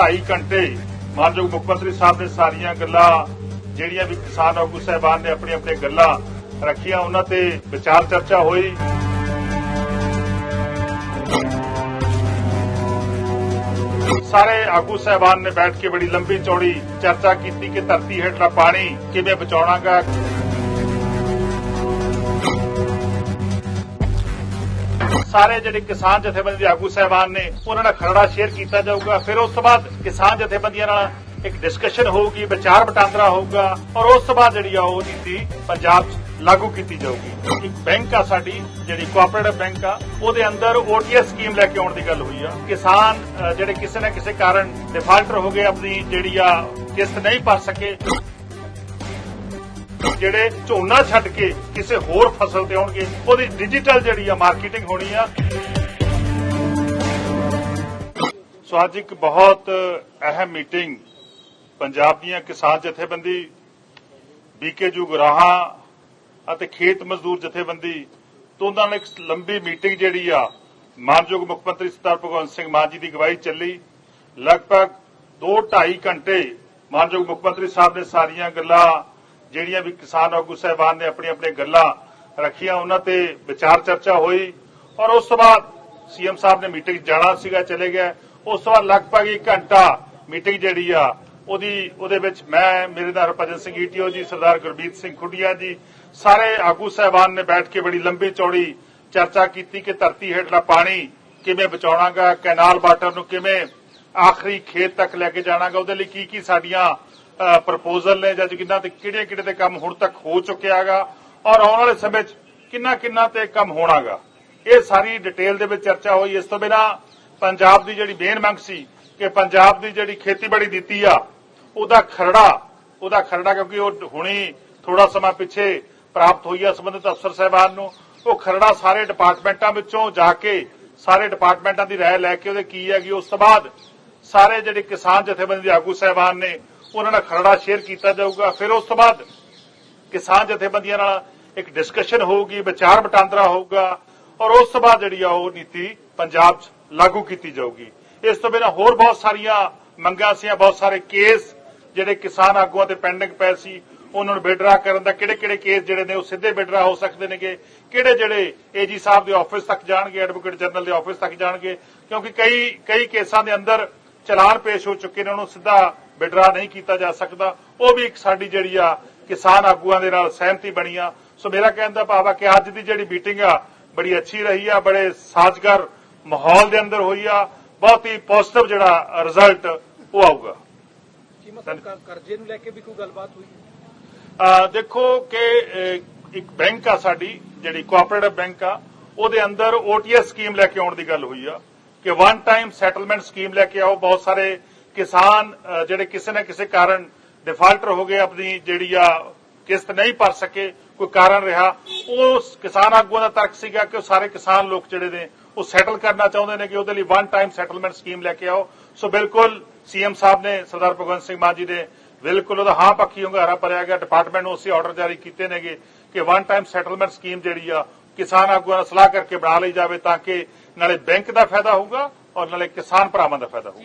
2.5 ਘੰਟੇ ਮਾਨਯੋਗ ਮੁੱਖ ਮੰਤਰੀ ਸਾਹਿਬ ਨੇ ਸਾਰੀਆਂ ਗੱਲਾਂ ਜਿਹੜੀਆਂ ਵੀ ਕਿਸਾਨ ਆਗੂ ਸਾਹਿਬਾਨ ਨੇ ਆਪਣੀਆਂ ਆਪਣੀਆਂ ਗੱਲਾਂ ਰੱਖੀਆਂ, ਉਹਨਾਂ ਤੇ ਵਿਚਾਰ ਚਰਚਾ ਹੋਈ। ਸਾਰੇ ਆਗੂ ਸਾਹਿਬਾਨ ਨੇ ਬੈਠ ਕੇ ਬੜੀ ਲੰਬੀ ਚੌੜੀ ਚਰਚਾ ਕੀਤੀ ਕਿ ਧਰਤੀ ਹੇਠਲਾ ਪਾਣੀ ਕਿਵੇਂ ਬਚਾਉਣਾਗਾ। ਸਾਰੇ ਜਿਹੜੇ ਕਿਸਾਨ ਜਥੇਬੰਦੀ ਦੇ ਆਗੂ ਸਾਹਿਬਾਨ ਨੇ, ਉਹਨਾਂ ਨਾਲ ਖਰੜਾ ਸ਼ੇਅਰ ਕੀਤਾ ਜਾਊਗਾ। ਫਿਰ ਉਸ ਤੋਂ ਬਾਅਦ ਕਿਸਾਨ ਜਥੇਬੰਦੀਆਂ ਨਾਲ ਇੱਕ ਡਿਸਕਸ਼ਨ ਹੋਊਗੀ, ਵਿਚਾਰ ਵਟਾਂਦਰਾ ਹੋਊਗਾ ਔਰ ਉਸ ਤੋਂ ਬਾਅਦ ਜਿਹੜੀ ਆ ਉਹ ਨੀਤੀ ਪੰਜਾਬ 'ਚ ਲਾਗੂ ਕੀਤੀ ਜਾਊਗੀ। ਇੱਕ ਬੈਂਕ ਆ ਸਾਡੀ, ਜਿਹੜੀ ਕੋਆਪਰੇਟਿਵ ਬੈਂਕ ਆ, ਉਹਦੇ ਅੰਦਰ ਓਟੀਐਸ ਸਕੀਮ ਲੈ ਕੇ ਆਉਣ ਦੀ ਗੱਲ ਹੋਈ ਆ। ਕਿਸਾਨ ਜਿਹੜੇ ਕਿਸੇ ਨਾ ਕਿਸੇ ਕਾਰਨ ਡਿਫਾਲਟਰ ਹੋ ਗਏ, ਆਪਣੀ ਜਿਹੜੀ ਆ ਕਿਸ਼ਤ ਨਹੀਂ ਭਰ ਸਕੇ ਜਿਹੜੇ ਝੋਨਾ ਛੱਡ ਕੇ ਕਿਸੇ ਹੋਰ ਫਸਲ ਤੇ ਆਉਣਗੇ, ਉਹਦੀ ਡਿਜੀਟਲ ਜਿਹੜੀ ਆ ਮਾਰਕੀਟਿੰਗ ਹੋਣੀ ਆ। ਸੋ ਅੱਜ ਇੱਕ ਬਹੁਤ ਅਹਿਮ ਮੀਟਿੰਗ ਪੰਜਾਬ ਦੀਆਂ ਕਿਸਾਨ ਜਥੇਬੰਦੀ ਬੀਕੇ ਜੂ ਗੁਰਾਹਾਂ ਅਤੇ ਖੇਤ ਮਜ਼ਦੂਰ ਜਥੇਬੰਦੀ, ਤੋਂ ਉਹਨਾਂ ਨਾਲ ਇੱਕ ਲੰਬੀ ਮੀਟਿੰਗ ਜਿਹੜੀ ਆ, ਮਾਨਯੋਗ ਮੁੱਖ ਮੰਤਰੀ ਸਰਦਾਰ ਭਗਵੰਤ ਸਿੰਘ ਮਾਨ ਜੀ ਦੀ ਅਗਵਾਈ ਚੱਲੀ। ਲਗਭਗ 2.5 ਘੰਟੇ ਮਾਨਯੋਗ ਮੁੱਖ ਮੰਤਰੀ ਸਾਹਿਬ ਨੇ ਸਾਰੀਆਂ ਗੱਲਾਂ ਜਿਹੜੀਆਂ ਵੀ ਕਿਸਾਨ ਆਗੂ ਸਾਹਿਬਾਨ ਨੇ ਆਪਣੀ ਆਪਣੀਆਂ ਗੱਲਾਂ ਰੱਖੀਆਂ, ਉਹਨਾਂ ਤੇ ਵਿਚਾਰ ਚਰਚਾ ਹੋਈ ਔਰ ਉਸ ਤੋਂ ਬਾਅਦ ਸੀਐਮ ਸਾਹਿਬ ਨੇ ਮੀਟਿੰਗ ਜਾਣਾ ਸੀਗਾ, ਚਲੇ ਗਏ ਉਸ ਤੋਂ ਬਾਅਦ ਲਗਭਗ 1 ਘੰਟਾ ਮੀਟਿੰਗ ਜਿਹੜੀ ਆ, ਉਹਦੀ, ਉਹਦੇ ਵਿੱਚ ਮੈਂ, ਮੇਰੇ ਨਾਲ ਹਰਭਜਨ ਸਿੰਘ ਈਟੀਓ ਜੀ, ਸਰਦਾਰ ਗੁਰਬੀਤ ਸਿੰਘ ਖੁੱਡੀਆ ਜੀ, ਸਾਰੇ ਆਗੂ ਸਾਹਿਬਾਨ ਨੇ ਬੈਠ ਕੇ ਬੜੀ ਲੰਬੀ ਚੌੜੀ ਚਰਚਾ ਕੀਤੀ ਕਿ ਧਰਤੀ ਹੇਠਲਾ ਪਾਣੀ ਕਿਵੇਂ ਬਚਾਉਣਾਗਾ, ਕੈਨਾਲ ਵਾਟਰ ਨੂੰ ਕਿਵੇਂ ਆਖਰੀ ਖੇਤ ਤੱਕ ਲੈ ਕੇ ਜਾਣਾਗਾ, ਉਹਦੇ ਲਈ ਕੀ ਕੀ ਸਾਡੀਆਂ ਪ੍ਰਪੋਜ਼ਲ ਨੇ ਜਾਂ ਕਿੰਨਾ ਤੇ ਕਿਹੜੇ ਕਿਹੜੇ ਤੇ ਕੰਮ ਹੁਣ ਤੱਕ ਹੋ ਚੁੱਕਿਆਗਾ ਔਰ ਆਉਣ ਵਾਲੇ ਸਮੇਂ 'ਚ ਕਿੰਨਾ ਕਿੰਨਾ ਤੇ ਕੰਮ ਹੋਣਾਗਾ। ਇਹ ਸਾਰੀ ਡਿਟੇਲ ਦੇ ਵਿੱਚ ਚਰਚਾ ਹੋਈ। ਇਸ ਤੋਂ ਬਿਨਾ ਪੰਜਾਬ ਦੀ ਜਿਹੜੀ ਮੇਨ ਮੰਗ ਸੀ ਕਿ ਪੰਜਾਬ ਦੀ ਜਿਹੜੀ ਖੇਤੀਬਾੜੀ ਨੀਤੀ ਆ, ਉਹਦਾ ਖਰੜਾ ਉਹਦਾ ਖਰੜਾ ਕਿਉਂਕਿ ਉਹ ਹੁਣੀ ਥੋੜਾ ਸਮਾਂ ਪਿੱਛੇ ਪ੍ਰਾਪਤ ਹੋਈ ਆ ਸੰਬੰਧਿਤ ਅਫਸਰ ਸਾਹਿਬਾਨ ਨੂੰ। ਉਹ ਖਰੜਾ ਸਾਰੇ ਡਿਪਾਰਟਮੈਂਟਾਂ ਵਿੱਚੋਂ ਜਾ ਕੇ ਸਾਰੇ ਡਿਪਾਰਟਮੈਂਟਾਂ ਦੀ ਰਾਏ ਲੈ ਕੇ ਉਹਦੇ ਕੀ ਹੈਗੀ, ਉਸ ਤੋਂ ਬਾਅਦ ਸਾਰੇ ਜਿਹੜੇ ਕਿਸਾਨ ਜਥੇਬੰਦੀ ਦੇ ਆਗੂ ਸਾਹਿਬਾਨ ਨੇ ਉਹਨਾਂ ਨਾਲ ਖਰੜਾ ਸ਼ੇਅਰ ਕੀਤਾ ਜਾਊਗਾ। ਫਿਰ ਉਸ ਤੋਂ ਬਾਅਦ ਕਿਸਾਨ ਜਥੇਬੰਦੀਆਂ ਨਾਲ ਇੱਕ ਡਿਸਕਸ਼ਨ ਹੋਊਗੀ, ਵਿਚਾਰ ਵਟਾਂਦਰਾ ਹੋਊਗਾ ਔਰ ਉਸ ਤੋਂ ਬਾਅਦ ਜਿਹੜੀ ਆ ਉਹ ਨੀਤੀ ਪੰਜਾਬ 'ਚ ਲਾਗੂ ਕੀਤੀ ਜਾਊਗੀ। ਇਸ ਤੋਂ ਬਿਨਾਂ ਹੋਰ ਬਹੁਤ ਸਾਰੀਆਂ ਮੰਗਾਂ ਸੀ ਬਹੁਤ ਸਾਰੇ ਕੇਸ ਜਿਹੜੇ ਕਿਸਾਨ ਆਗੂਆਂ ਤੇ ਪੈਂਡਿੰਗ ਪਏ ਸੀ, ਉਹਨਾਂ ਨੂੰ ਵਿਡਰਾ ਕਰਨ ਦਾ ਕਿਹੜੇ ਕਿਹੜੇ ਕੇਸ ਜਿਹੜੇ ਨੇ ਉਹ ਸਿੱਧੇ ਵਿਡਰਾ ਹੋ ਸਕਦੇ ਨੇਗੇ, ਕਿਹੜੇ ਜਿਹੜੇ ਏਜੀ ਸਾਹਿਬ ਦੇ ਆਫਿਸ ਤੱਕ ਜਾਣਗੇ ਐਡਵੋਕੇਟ ਜਨਰਲ ਦੇ ਆਫਿਸ ਤੱਕ ਜਾਣਗੇ, ਕਿਉਂਕਿ ਕਈ ਕਈ ਕੇਸਾਂ ਦੇ ਅੰਦਰ ਚਲਾਨ ਪੇਸ਼ ਹੋ ਚੁੱਕੇ ਨੇ, ਉਹਨੂੰ ਸਿੱਧਾ ਵਿਡਰਾ ਨਹੀਂ ਕੀਤਾ ਜਾ ਸਕਦਾ। ਉਹ ਵੀ ਇੱਕ ਸਾਡੀ ਜਿਹੜੀ ਆ ਕਿਸਾਨ ਆਗੂਆਂ ਦੇ ਨਾਲ ਸਹਿਮਤੀ ਬਣੀ ਆ। ਸੋ ਮੇਰਾ ਕਹਿਣ ਦਾ ਭਾਵ ਆ ਕਿ ਅੱਜ ਦੀ ਜਿਹੜੀ ਮੀਟਿੰਗ ਆ ਬੜੀ ਅੱਛੀ ਰਹੀ ਆ ਬੜੇ ਸਾਜ਼ਗਰ ਮਾਹੌਲ ਦੇ ਅੰਦਰ ਹੋਈ ਆ। ਬਹੁਤ ਹੀ ਪੋਜ਼ਿਟਿਵ ਜਿਹੜਾ ਰਿਜ਼ਲਟ ਉਹ ਆਊਗਾ। ਕੀ ਮਤਲਬ ਕਰ- ਕਰਜ਼ੇ ਨੂੰ ਲੈ ਕੇ ਵੀ ਕੋਈ ਗੱਲਬਾਤ ਹੋਈ? ਅਹ ਦੇਖੋ ਕਿ ਇੱਕ ਬੈਂਕ ਆ ਸਾਡੀ ਜਿਹੜੀ ਕੋਆਪਰੇਟਿਵ ਬੈਂਕ ਆ ਉਹਦੇ ਅੰਦਰ ਓਟੀਐਸ ਸਕੀਮ ਲੈ ਕੇ ਆਉਣ ਦੀ ਗੱਲ ਹੋਈ ਆ। ਕਿ ਵਨ ਟਾਈਮ ਸੈਟਲਮੈਂਟ ਸਕੀਮ ਲੈ ਕੇ ਆਓ। ਬਹੁਤ ਸਾਰੇ ਕਿਸਾਨ ਜਿਹੜੇ ਕਿਸੇ ਨਾ ਕਿਸੇ ਕਾਰਨ ਡਿਫਾਲਟਰ ਹੋ ਗਏ, ਆਪਣੀ ਜਿਹੜੀ ਆ ਕਿਸ਼ਤ ਨਹੀਂ ਭਰ ਸਕੇ, ਕੋਈ ਕਾਰਨ ਰਿਹਾ ਉਸ ਕਿਸਾਨ ਆਗੂਆਂ ਦਾ ਤਰਕ ਸੀਗਾ ਕਿ ਉਹ ਸਾਰੇ ਕਿਸਾਨ ਲੋਕ ਜਿਹੜੇ ਨੇ, ਉਹ ਸੈਟਲ ਕਰਨਾ ਚਾਹੁੰਦੇ ਨੇ ਕਿ ਉਹਦੇ ਲਈ ਵਨ ਟਾਈਮ ਸੈਟਲਮੈਂਟ ਸਕੀਮ ਲੈ ਕੇ ਆਓ। ਸੋ ਬਿਲਕੁਲ ਸੀਐਮ ਸਾਹਿਬ ਨੇ, ਸਰਦਾਰ ਭਗਵੰਤ ਸਿੰਘ ਮਾਨ ਜੀ ਨੇ ਬਿਲਕੁਲ ਉਹਦਾ ਹਾਂ ਪੱਖੀ ਹੁੰਗਾਰਾ ਭਰਿਆ ਗਿਆ। ਡਿਪਾਰਟਮੈਂਟ ਨੂੰ ਉਸੇ ਆਰਡਰ ਜਾਰੀ ਕੀਤੇ ਨੇਗੇ ਕਿ ਵਨ ਟਾਈਮ ਸੈਟਲਮੈਂਟ ਸਕੀਮ ਜਿਹੜੀ ਆ, ਕਿਸਾਨ ਆਗੂਆਂ ਨਾਲ ਸਲਾਹ ਕਰਕੇ ਬਣਾ ਲਈ ਜਾਵੇ ਤਾਂ ਕਿ ਨਾਲੇ ਬੈਂਕ ਦਾ ਫਾਇਦਾ ਹੋਊਗਾ ਔਰ ਨਾਲੇ ਕਿਸਾਨ ਭਰਾਵਾਂ ਦਾ ਫਾਇਦਾ ਹੋਊਗਾ।